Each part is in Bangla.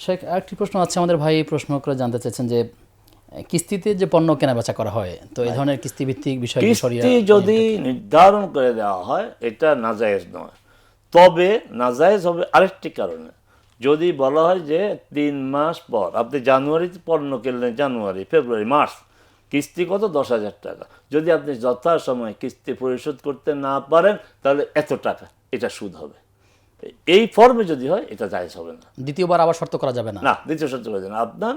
শেখ আরেকটি প্রশ্ন আছে আমাদের ভাই প্রশ্ন করে জানতে চাইছেন যে কিস্তিতে যে পণ্য কেনাবেচা করা হয় তো এই ধরনের কিস্তি ভিত্তিক বিষয় কিস্তি যদি নির্ধারণ করে দেওয়া হয় এটা নাজায়েজ নয়। তবে নাজায়েজ হবে আরেকটি কারণে। যদি বলা হয় যে তিন মাস পর আপনি জানুয়ারিতে পণ্য কিনলেন জানুয়ারি ফেব্রুয়ারি মার্চ কিস্তি কত? দশ হাজার টাকা। যদি আপনি যথাসময়ে কিস্তি পরিশোধ করতে না পারেন তাহলে এত টাকা এটা সুদ হবে। এই ফর্মে যদি হয় এটা জায়েজ হবে না। দ্বিতীয়বার আবার শর্ত করা যাবে না। না দ্বিতীয় সত্য কথা না। আপনার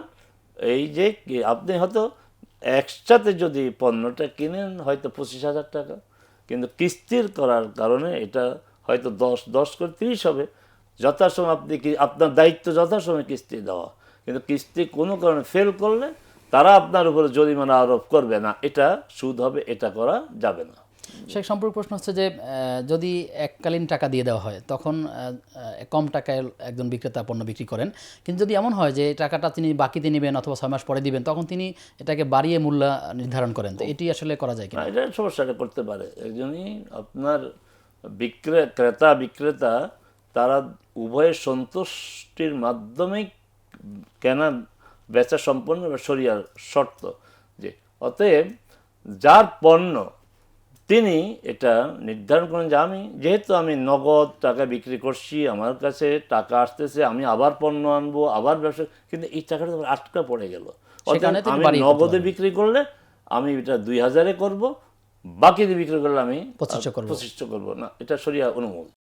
এই যে আপনি হয়তো একসাথে যদি পণ্যটা কিনেন হয়তো পঁচিশ হাজার টাকা কিন্তু কিস্তির করার কারণে এটা হয়তো দশ দশ করে তিরিশ হবে। যথাসময় আপনি কি আপনার দায়িত্ব যথাসময় কিস্তি দেওয়া। কিন্তু কিস্তি কোনো কারণে ফেল করলে তারা আপনার উপরে জরিমানা আরোপ করবে না। এটা সুদ হবে এটা করা যাবে না। শেখ সম্পর্ক প্রশ্ন হচ্ছে যে যদি এককালীন টাকা দিয়ে দেওয়া হয়, তখন কম টাকায় একজন বিক্রেতা পণ্য বিক্রি করেন। কিন্তু যদি এমন হয় যে টাকাটা তিনি বাকিতে নেবেন অথবা ছয় মাস পরে দিবেন, তখন তিনি এটাকে বাড়িয়ে মূল্য নির্ধারণ করেন। তো এটি আসলে করা যায় কিনা? এটা সমস্যাটা করতে পারে। একজনই আপনার বিক্রে, ক্রেতা, বিক্রেতা, তারা উভয়ের সন্তুষ্টির মাধ্যমেই কেনা বেচা সম্পন্ন সরিয়ার শর্ত যে, অতএব যার পণ্য তিনি এটা নির্ধারণ করেন যে আমি যেহেতু আমি নগদ টাকা বিক্রি করছি আমার কাছে টাকা আসতেছে আমি আবার পণ্য আনব আবার ব্যবসা কিন্তু এই টাকাটা আটকা পড়ে গেল। আমি নগদে বিক্রি করলে আমি এটা দুই হাজারে করব বাকি দিয়ে বিক্রি করলে আমি প্রতিষ্ঠা। পঁচিশশো করব। না এটা সরিয়া অনুমোদন।